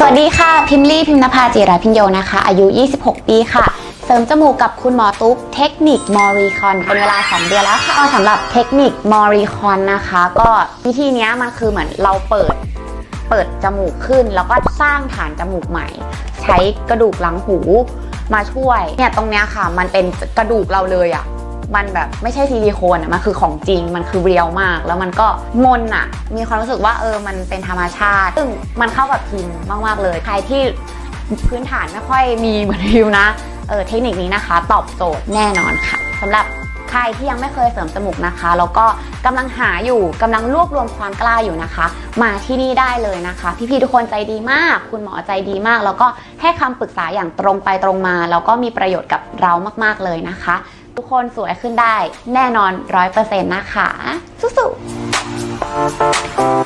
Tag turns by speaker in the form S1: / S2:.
S1: สวัสดีค่ะ พิมลี่พิมนภาจิราพิญโยนะคะ อายุ 26 ปีค่ะ เสริมจมูกกับคุณหมอตุ๊กเทคนิคมอรีคอนเป็นเวลา 2 เดือนแล้วค่ะเอาสำหรับเทคนิคมอรีคอนนะคะ ก็วิธีนี้มันคือเหมือนเราเปิดเปิดจมูกขึ้น แล้วก็สร้างฐานจมูกใหม่ ใช้กระดูกหลังหูมาช่วยเนี่ยตรงเนี้ยค่ะ มันเป็นกระดูกเราเลยอะ่ะ มันแบบไม่ใช่ซิลิโคนอะมันคือของจริงมันคือเรียลมาก แล้วมันก็มนอะมีความรู้สึกว่าเออมันเป็นธรรมชาติซึ่งมันเข้ากับพิมมาก ๆ เลยใครที่พื้นฐานไม่ค่อยมีเหมือนพิมนะเออเทคนิคนี้นะคะ ตอบโจทย์แน่นอนค่ะสำหรับใครที่ยังไม่เคยเสริมจมูกนะคะ แล้วก็กำลังหาอยู่กำลังรวบรวมความกล้าอยู่นะคะ มาที่นี่ได้เลยนะคะ พี่ๆทุกคนใจดีมาก คุณหมอใจดีมาก แล้วก็ให้คำปรึกษาอย่างตรงไปตรงมา แล้วก็มีประโยชน์กับเรามากๆเลยนะคะ ทุกคนสวยขึ้นได้ แน่นอนร้อยเปอร์เซ็นต์นะคะสู้ๆ